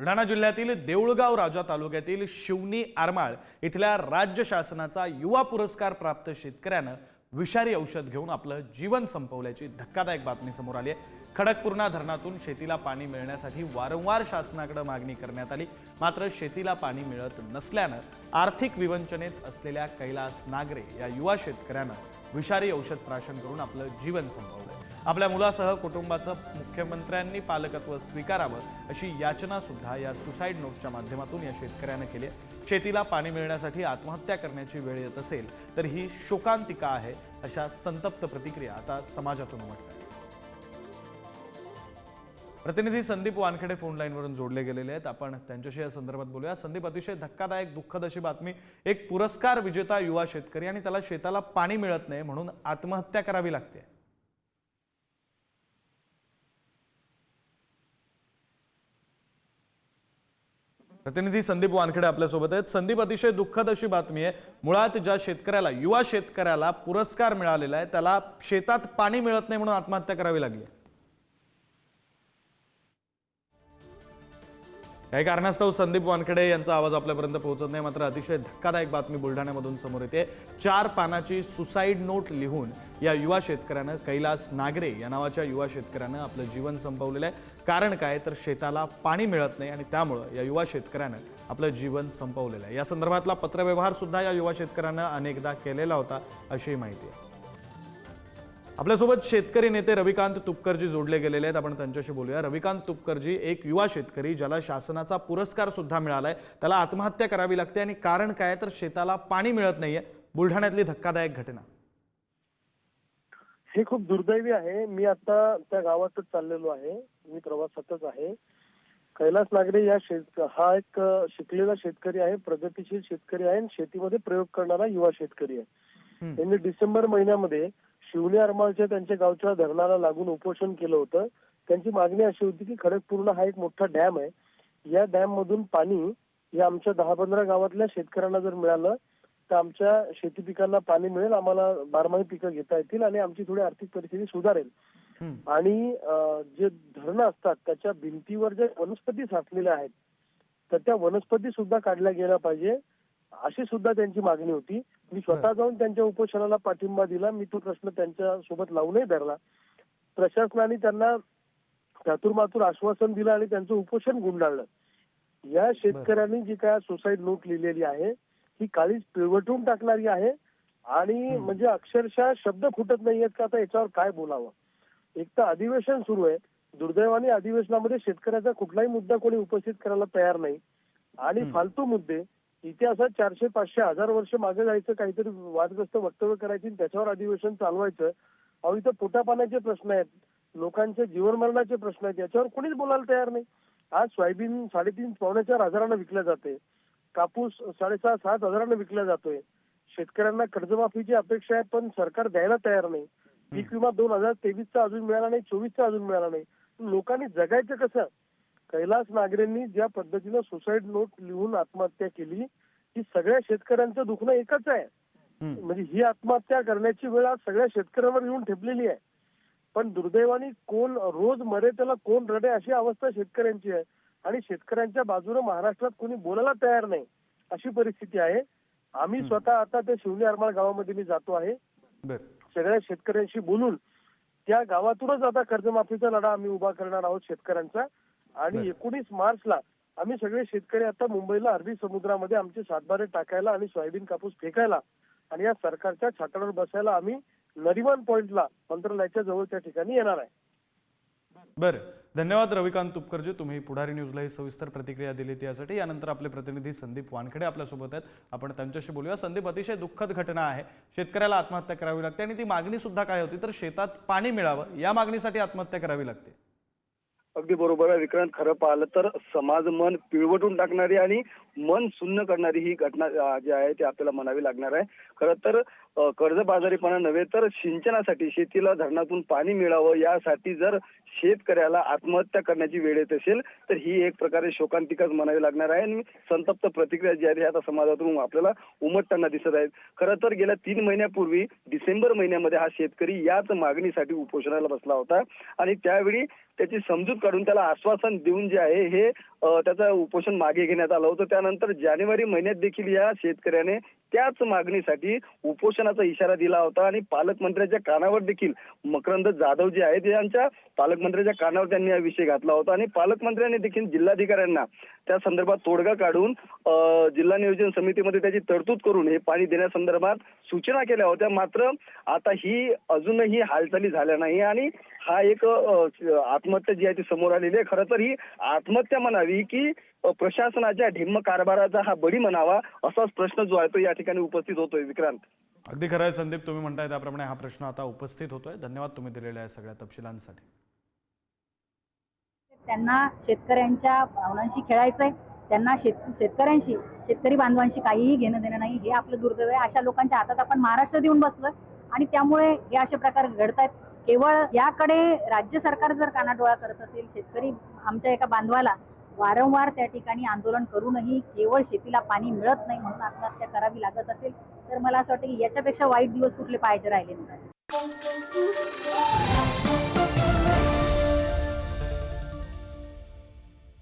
बुलढाणा जिल्ह्यातील देऊळगाव राजा तालुक्यातील शिवनी आरमाळ इथल्या राज्य शासनाचा युवा पुरस्कार प्राप्त शेतकऱ्यानं विषारी औषध घेऊन आपलं जीवन संपवल्याची धक्कादायक बातमी समोर आली आहे. खडकपूर्णा धरणातून शेतीला पाणी मिळण्यासाठी वारंवार शासनाकडे मागणी करण्यात आली. मात्र शेतीला पाणी मिळत नसल्यानं आर्थिक विवंचनेत असलेल्या कैलास नागरे या युवा शेतकऱ्यानं विषारी औषध प्राशन करून आपलं जीवन संपवलं आपल्या मुलासह कुटुंबाचं मुख्यमंत्र्यांनी पालकत्व स्वीकारावं अशी याचना सुद्धा या सुसाईड नोटच्या माध्यमातून या शेतकऱ्यानं केली आहे. शेतीला पाणी मिळण्यासाठी आत्महत्या करण्याची वेळ येत असेल तर ही शोकांतिका आहे अशा संतप्त प्रतिक्रिया आता समाजातून उमटतात प्रतिनिधी संदीप वानखेडे फोन लाईनवरून जोडले गेलेले आहेत. आपण त्यांच्याशी या संदर्भात बोलूया. संदीप अतिशय धक्कादायक दुःखद अशी बातमी. एक पुरस्कार विजेता युवा शेतकरी आणि त्याला शेताला पाणी मिळत नाही म्हणून आत्महत्या करावी लागते. प्रतिनिधी संदीप वानखेडे आपल्यासोबत आहेत. संदीप अतिशय दुःखद अशी बातमी आहे. मुळात ज्या शेतकऱ्याला युवा शेतकऱ्याला पुरस्कार मिळालेला आहे त्याला शेतात पाणी मिळत नाही म्हणून आत्महत्या करावी लागली काही कारणास्तव संदीप वानखेडे यांचा आवाज आपल्यापर्यंत पोहोचत नाही. मात्र अतिशय धक्कादायक बातमी बुलढाण्यामधून समोर येते. चार पानाची सुसाईड नोट लिहून या युवा शेतकऱ्यानं कैलास नागरे या नावाच्या युवा शेतकऱ्यानं आपलं जीवन संपवलेलं आहे. कारण काय? तर शेताला पाणी मिळत नाही आणि त्यामुळं या युवा शेतकऱ्यानं आपलं जीवन संपवलेलं आहे. या संदर्भातला पत्रव्यवहार सुद्धा या युवा शेतकऱ्यानं अनेकदा केलेला होता अशी माहिती आहे. आपल्यासोबत शेतकरी नेते रविकांत तुपकरजी जोडले गेलेले आहेत. आपण त्यांच्याशी बोलूया. रविकांत तुपकरजी एक युवा शेतकरी ज्याला शासनाचा पुरस्कार सुद्धा मिळालाय. त्याला आत्महत्या करावी लागते आणि कारण काय तर शेताला पाणी मिळत नाहीये. बुलढाण्यातली धक्कादायक घटना. हे खूप दुर्दैवी आहे. मी आता त्या गावातच चाललेलो आहे. मी प्रवासातच आहे. कैलास नागरे या शेत हा एक शिकलेला शेतकरी आहे. प्रगतीशील शेतकरी आहे आणि शेतीमध्ये प्रयोग करणारा युवा शेतकरी आहे. त्यांनी डिसेंबर महिन्यामध्ये शिवने अरमाळच्या त्यांच्या गावच्या धरणाला लागून उपोषण केलं होतं. त्यांची मागणी अशी होती की खडकपूर्ण हा एक मोठा डॅम आहे. या डॅम मधून पाणी या आमच्या दहा पंधरा गावातल्या शेतकऱ्यांना जर मिळालं तर आमच्या शेती पिकांना पाणी मिळेल आम्हाला बारमाही पिकं घेता येतील आणि आमची थोडी आर्थिक परिस्थिती सुधारेल. आणि जे धरणं असतात त्याच्या भिंतीवर जे वनस्पती साचलेल्या आहेत तर त्या वनस्पती सुद्धा काढल्या गेल्या पाहिजे. अशी सुद्धा त्यांची मागणी होती. मी स्वतः जाऊन त्यांच्या उपोषणाला पाठिंबा दिला. मी तो प्रश्न त्यांच्यासोबत लावूनही धरला. प्रशासनाने त्यांना चातुर्मातुर आश्वासन दिलं आणि त्यांचं उपोषण गुंडाळलं. या शेतकऱ्यांनी जी काय सुसाईड नोट लिहिलेली आहे ही काळीच पिळवटून टाकणारी आहे आणि म्हणजे अक्षरशः शब्द फुटत नाहीयेत का आता याच्यावर काय बोलावं? एक तर अधिवेशन सुरू आहे. दुर्दैवाने अधिवेशनामध्ये शेतकऱ्याचा कुठलाही मुद्दा कोणी उपस्थित करायला तयार नाही. आणि. फालतू मुद्दे इतिहासात चारशे पाचशे हजार वर्ष मागे जायचं काहीतरी वादग्रस्त वक्तव्य करायची त्याच्यावर अधिवेशन चालवायचं. अहो इथं पोटापाण्याचे प्रश्न आहेत. लोकांचे जीवनमरणाचे प्रश्न आहेत. याच्यावर कोणीच बोलायला तयार नाही. आज सोयाबीन साडेतीन पावणे चार हजारानं विकल्या जाते कापूस साडेसहा सात हजारानं विकला जातोय. शेतकऱ्यांना कर्जमाफीची अपेक्षा आहे पण सरकार द्यायला तयार नाही. पीक विमा दोन हजार तेवीसचा अजून मिळाला नाही चोवीसचा अजून मिळाला नाही. लोकांनी जगायचं कसं? कैलास नागरेंनी ज्या पद्धतीनं सुसाईड नोट लिहून आत्महत्या केली ही सगळ्या शेतकऱ्यांचं दुखणं एकच आहे. म्हणजे ही आत्महत्या करण्याची वेळ आज सगळ्या शेतकऱ्यांवर येऊन ठेपलेली आहे. पण दुर्दैवाने कोण रोज मरे त्याला कोण रडे अशी अवस्था शेतकऱ्यांची आहे. आणि शेतकऱ्यांच्या बाजूने महाराष्ट्रात कोणी बोलायला तयार नाही अशी परिस्थिती आहे. आम्ही स्वतः आता त्या शिवने आरमाळ गावामध्ये मी जातो आहे. सगळ्या शेतकऱ्यांशी बोलून त्या गावातूनच आता कर्जमाफीचा लढा आम्ही उभा करणार आहोत शेतकऱ्यांचा. आणि एकोणीस मार्चला आम्ही सगळे शेतकरी आता मुंबईला अरबी समुद्रामध्ये आमचे सातबारे टाकायला आणि सोयाबीन कापूस फेकायला आणि या सरकारच्या छातावर बसायला आम्ही नरिमान पॉइंटला मंत्रालयाच्या जवळ त्या ठिकाणी येणार आहे. बरं. धन्यवाद रविकांत तुपकरजी. तुम्ही पुढारी न्यूजला ही सविस्तर प्रतिक्रिया दिली त्यासाठी. यानंतर आपले प्रतिनिधी संदीप वानखेडे आपल्यासोबत आहेत. आपण त्यांच्याशी बोलूया. संदीप अतिशय दुःखद घटना आहे. शेतकऱ्याला आत्महत्या करावी लागते आणि ती मागणी सुद्धा काय होती? तर शेतात पाणी मिळावं. या मागणीसाठी आत्महत्या करावी लागते. अगदी बरोबर आहे. विक्रांत खरं पाहिलं तर समाज मन पिळवटून टाकणारी आणि मन सुन्न करणारी ही घटना जी आहे ती आपल्याला म्हणावी लागणार आहे. खरं तर कर्जबाजारीपणा नव्हे तर सिंचनासाठी शेतीला धरणातून पाणी मिळावं यासाठी जर शेतकऱ्याला आत्महत्या करण्याची वेळ येत असेल तर ही एक प्रकारे शोकांतिकाच म्हणावी लागणार आहे. आणि संतप्त प्रतिक्रिया जी आहे आता समाजातून आपल्याला उमटताना दिसत आहेत. खरं तर गेल्या तीन महिन्यापूर्वी डिसेंबर महिन्यामध्ये हा शेतकरी याच मागणीसाठी उपोषणाला बसला होता. आणि त्यावेळी त्याची समजूत काढून त्याला आश्वासन देऊन जे आहे हे त्याचं उपोषण मागे घेण्यात आलं होतं. त्यानंतर जानेवारी महिन्यात देखील या शेतकऱ्याने त्याच मागणीसाठी उपोषणाचा इशारा दिला होता आणि पालकमंत्र्याच्या कानावर देखील मकरंद जाधव जे आहेत यांच्या पालकमंत्र्याच्या कानावर त्यांनी हा विषय घातला होता. आणि पालकमंत्र्यांनी देखील जिल्हाधिकाऱ्यांना त्या संदर्भात तोडगा काढून जिल्हा नियोजन समितीमध्ये त्याची तरतूद करून हे पाणी देण्यासंदर्भात सूचना केल्या होत्या. मात्र आता ही अजूनही हालचाली झाल्या नाही आणि हा एक आत्महत्या जी आहे ती समोर आलेली आहे. खरं तर ही आत्महत्या म्हणावी की प्रशासनाच्या ढिम्म कारभाराचा हा बळी म्हणावा असाच प्रश्न जो आहे तो या ठिकाणी उपस्थित होतोय विक्रांत. अगदी खरं आहे संदीप तुम्ही म्हणताय त्याप्रमाणे हा प्रश्न आता उपस्थित होतोय. धन्यवाद तुम्ही दिलेल्या सगळ्या तपशिलांसाठी. त्यांना शेतकऱ्यांच्या भावनांशी खेळायचंय. त्यांना शेत शेतकऱ्यांशी शेतकरी बांधवांशी काहीही घेणं देणं नाही हे आपलं दुर्दैव आहे. अशा लोकांच्या हातात आपण महाराष्ट्र देऊन बसलोय आणि त्यामुळे हे असे प्रकार घडत आहेत केवळ याकडे राज्य सरकार जर कानाडोळा करत असेल शेतकरी आमच्या एका बांधवाला वारंवार त्या ठिकाणी आंदोलन करूनही केवळ शेतीला पाणी मिळत नाही म्हणून आत्महत्या करावी लागत असेल तर मला असं वाटतं की याच्यापेक्षा वाईट दिवस कुठले पाहायचे राहिले नाही